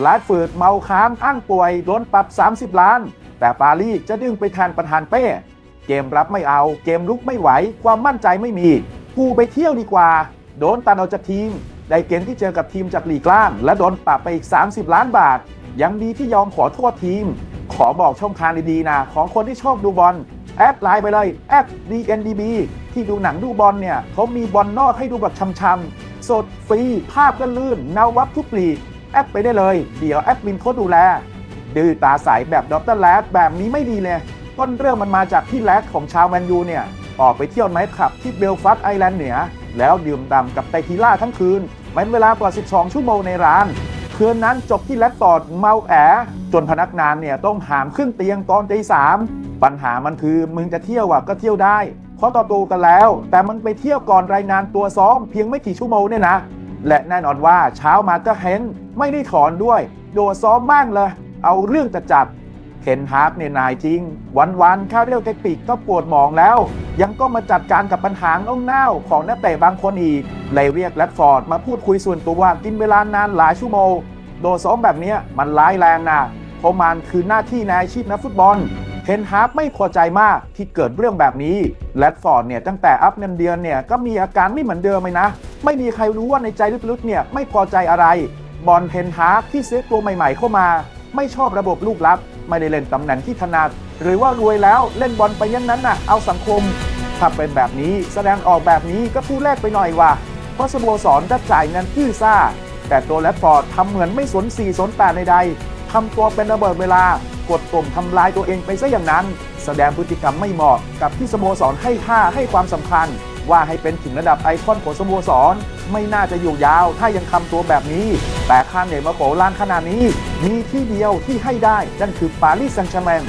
แลดเฟิร์ดเมาค้างอ้างป่วยโดนปรับ 30 ล้าน แต่ปารีสจะดึงไปแทนประธานเป้ เกมรับไม่เอา เกมลุกไม่ไหว ความมั่นใจไม่มี กูไปเที่ยวดีกว่า โดนตันออกจากทีม ได้เกมที่เจอกับทีมจากลีกล่าง และโดนปรับไปอีก 30 ล้านบาท ยังดีที่ยอมขอโทษทีม ขอบอกช่องทางดีๆนะของคนที่ชอบดูบอลแอดไลน์ไปเลยแอด DNDB ที่ดูหนังดูบอลเนี่ยเขามีบอลนอกให้ดูแบบช่ำๆสดฟรีภาพก็ลื่นนาวับทุกปลี แอดไปได้เลย เดี๋ยวแอดมินเขาดูแล ดื้อตาใสแบบดรแลดแบบนี้ไม่ดีเลยต้นเรื่องมันมาจากที่แลดของชาวแมนยูเนี่ย ออกไปเที่ยวไนท์คลับที่เบลฟัสต์ไอแลนด์เหนือ แล้วดื่มด่ำกับไตรทีล่าทั้งคืนเป็นเวลากว่า 12 ชั่วโมงในร้านคืนนั้นจบที่แลดฟอดเมาแอ จนพนักงานเนี่ยต้องหามขึ้นเตียงตอนตีสามปัญหามันคือมึงจะเที่ยวอะก็เที่ยวได้เพราะต่อตูกันแล้ว แต่มันไปเที่ยวก่อนรายงานตัวซ้อมเพียงไม่กี่ชั่วโมงเนี่ยนะ และแน่นอนว่าเช้ามาก็เห็นไม่ได้ถอนด้วย โดดซ้อมบ้างเลย เอาเรื่องจะจัดเห็นฮาร์กเนี่ยนายจริง วันๆค่าเรียวเทคนิคก็ปวดหมองแล้ว ยังก็มาจัดการกับปัญหาเน่าของนักเตะบางคนอีกเลยเรียกแรดฟอร์ดมาพูดคุยส่วนตัวกินเวลานานหลายชั่วโมงโดดซ้อมแบบนี้มันร้ายแรงนะเพราะมันคือหน้าที่ในอาชีพนักฟุตบอล เทนฮาร์กไม่พอใจมากที่เกิดเรื่องแบบนี้แรดฟอร์ดเนี่ยตั้งแต่อัพเงินเดือนเนี่ยก็มีอาการไม่เหมือนเดิมเลยนะ ไม่มีใครรู้ว่าในใจลึกๆเนี่ยไม่พอใจอะไร บอลเทนฮาร์กที่ซื้อตัวใหม่ๆเข้ามา ไม่ชอบระบบลูกลับ ไม่ได้เล่นตำแหน่งที่ถนัดหรือว่ารวยแล้วเล่นบอลไปยันนั้นน่ะเอาสังคมถ้าเป็นแบบนี้แสดงออกแบบนี้ก็ผู้แรกไปหน่อยว่ะเพราะสโมสรจะจ่ายเงินอื้อซ่า แต่ตัวแรดฟอร์ดทำเหมือนไม่สนสี่สนแปดใดๆ ทำตัวเป็นระเบิดเวลากดตุ่มทำลายตัวเองไปซะอย่างนั้น แสดงพฤติกรรมไม่เหมาะกับที่สโมสรให้ค่าให้ความสำคัญ ว่าให้เป็นถึงระดับไอคอนของสโมสร ไม่น่าจะอยู่ยาว ถ้ายังทำตัวแบบนี้ แต่ค่าเหนื่อยมาโปล้านขนาดนี้ มีที่เดียวที่ให้ได้ นั่นคือปารีสแซงต์แชร์แมง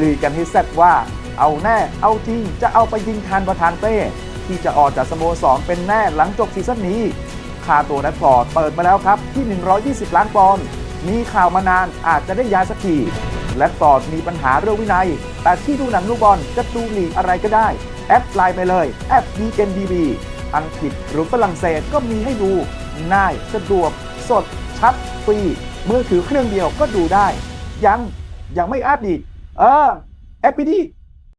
ลือกันให้แซดว่า เอาแน่เอาจริงจะเอาไปยิงแทนประธานเป้ที่จะออกจากสโมสรเป็นแน่หลังจบซีซั่นนี้ค่าตัวนัดฟอร์ดเปิดมาแล้วครับที่ 120 ล้านปอนด์ มีข่าวมานานอาจจะได้ย้ายสักที และฟอดมีปัญหาเรื่องวินัย แต่ที่ดูหนังลูกบอลจะดูลีกอะไรก็ได้ แอดไลน์ไปเลย แอป DNDB อังกฤษหรือฝรั่งเศสก็มีให้ดูง่ายสะดวก สด ชัด ฟรี มือถือเครื่องเดียวก็ดูได้ ยังยังไม่อัดอีเออแอปไปดิ